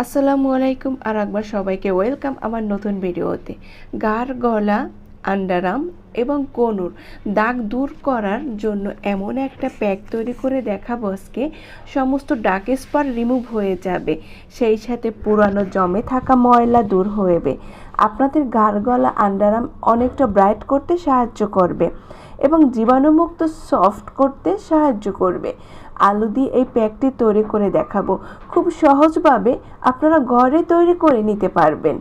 আসসালামু আলাইকুম আর একবার সবাইকে ওয়েলকাম আমার নতুন ভিডিওতে। গার গলা, আন্ডারাম এবং কনুর দাগ দূর করার জন্য এমন একটা প্যাক তৈরি করে দেখাবো আজকে। সমস্ত ডাক স্পট রিমুভ হয়ে যাবে, সেই সাথে পুরানো জমে থাকা ময়লা দূর হয়েবে আপনাদের গার গলা, আন্ডারাম অনেকটা ব্রাইট করতে সাহায্য করবে। এবং জীবাণুমুক্ত সফট করতে সাহায্য করবে। আলু দিয়ে এই প্যাকটি তৈরি করে দেখাবো। খুব সহজভাবে আপনারা ঘরে তৈরি করে নিতে পারবেন।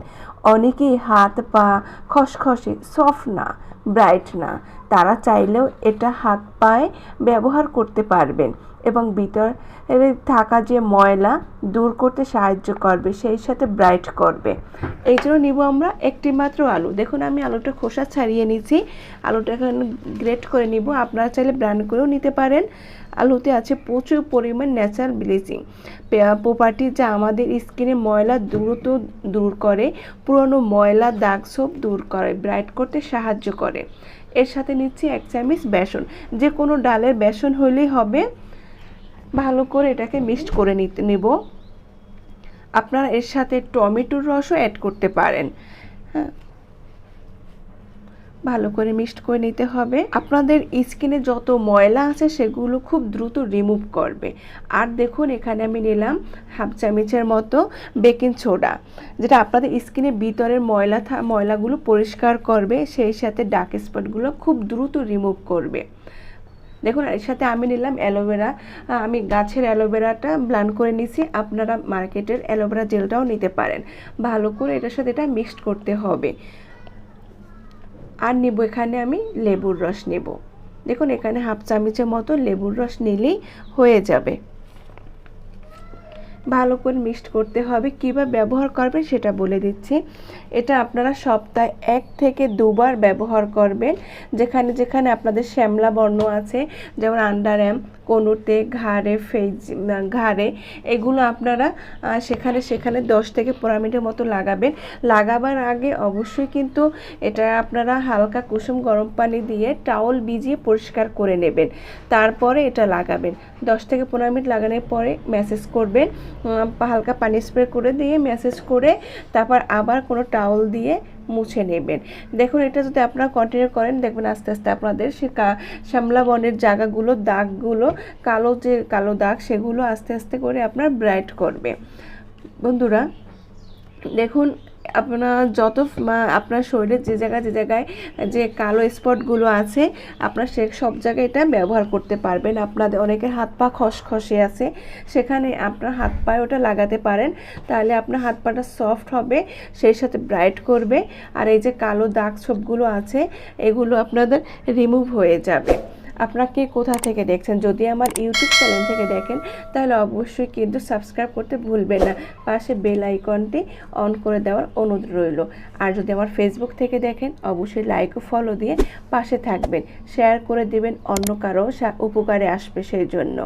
অনেকেই হাত পা খসখসে, সফট না, ব্রাইট না। তারা চাইলেও এটা হাত পায়ে ব্যবহার করতে পারবেন এবং ভিতরে থাকা যে ময়লা দূর করতে সাহায্য করবে, সেই সাথে ব্রাইট করবে। এই জন্য নিব আমরা একটি মাত্র আলু। দেখুন, আমি আলুটা খোসা ছাড়িয়ে নিচ্ছি আলুটা এখন গ্রেট করে নিব। আপনারা চাইলে ব্র্যান্ড করেও নিতে পারেন। আলুতে আছে প্রচুর পরিমাণ ন্যাচারাল ব্লিচিং প্রপার্টি যা আমাদের স্কিনে ময়লা দ্রুত দূর করে, পুরনো ময়লা, দাগ ছোপ দূর করে ব্রাইট করতে সাহায্য করে। এর সাথে নিচ্ছি এক চামচ বেসন। যে কোনো ডালের বেসন হলেই হবে। ভালো করে এটাকে মিক্সড করে নিতে নেব। আপনারা এর সাথে টমেটোর রসও অ্যাড করতে পারেন। হ্যাঁ। ভালো করে মিক্সড করে নিতে হবে। আপনাদের স্কিনে যত ময়লা আছে সেগুলো খুব দ্রুত রিমুভ করবে। আর দেখুন, এখানে আমি নিলাম হাফ চামচের মতো বেকিং সোডা, যেটা আপনাদের স্কিনের ভিতরের ময়লা ময়লাগুলো পরিষ্কার করবে, সেই সাথে ডার্ক স্পটগুলো খুব দ্রুত রিমুভ করবে। দেখুন, এর সাথে আমি নিলাম অ্যালোভেরা। আমি গাছের অ্যালোভেরাটা ব্লান করে নিছি। আপনারা মার্কেটের অ্যালোভেরা জেলটাও নিতে পারেন। ভালো করে এটার সাথে এটা মিক্সড করতে হবে। আর নেব এখানে আমি লেবুর রস নেব। দেখুন, এখানে হাফ চামচের মতো লেবুর রস নিলেই হয়ে যাবে। ভালো করে মিক্সড করতে হবে। কিবা ব্যবহার করবেন সেটা বলে দিচ্ছি। এটা আপনারা সপ্তাহে এক থেকে দুবার ব্যবহার করবেন। যেখানে যেখানে আপনাদের শ্যামলা বর্ণ আছে, যেমন আন্ডারএম কোনোতে, ঘাড়ে, ফেজ ঘাড়ে, এগুলো আপনারা সেখানে সেখানে দশ থেকে পনেরো মিনিটের মতো লাগাবেন। লাগাবার আগে অবশ্যই কিন্তু এটা আপনারা হালকা কুসুম গরম পানি দিয়ে টাওয়াল ভিজিয়ে পরিষ্কার করে নেবেন। তারপরে এটা লাগাবেন। দশ থেকে পনেরো মিনিট লাগানোর পরে ম্যাসেজ করবেন। হালকা পানি স্প্রে করে দিয়ে ম্যাসেজ করে তারপর আবার কোনো টাওয়াল দিয়ে মুছে নেবেন। দেখুন, এটা যদি আপনারা কন্টিনিউ করেন, দেখবেন আস্তে আস্তে আপনাদের সে শ্যামলা বনের জায়গাগুলো, দাগগুলো, কালো যে কালো দাগ, সেগুলো আস্তে আস্তে করে আপনার ব্রাইট করবে। বন্ধুরা, দেখুন আপনার যত আপনার শরীরের যে জায়গায় যে জায়গায়, যে কালো স্পটগুলো আছে, আপনার সে সব জায়গায় এটা ব্যবহার করতে পারবেন। আপনাদের অনেকের হাত পা খসখসে আছে, সেখানে আপনার হাত পায়ে ওটা লাগাতে পারেন। তাহলে আপনার হাত পাটা সফট হবে, সেই সাথে ব্রাইট করবে, আর এই যে কালো দাগ ছোপগুলো আছে, এগুলো আপনাদের রিমুভ হয়ে যাবে। আপনারা কে কোথা থেকে দেখছেন? যদি আমার ইউটিউব চ্যানেল থেকে দেখেন, তাহলে অবশ্যই কিন্তু সাবস্ক্রাইব করতে ভুলবেন না। পাশে বেল আইকনটি অন করে দেওয়ার অনুরোধ রইল। আর যদি আমার ফেসবুক থেকে দেখেন, অবশ্যই লাইক ও ফলো দিয়ে পাশে থাকবেন। শেয়ার করে দেবেন, অন্য কারও উপকারে আসবে সেই জন্য।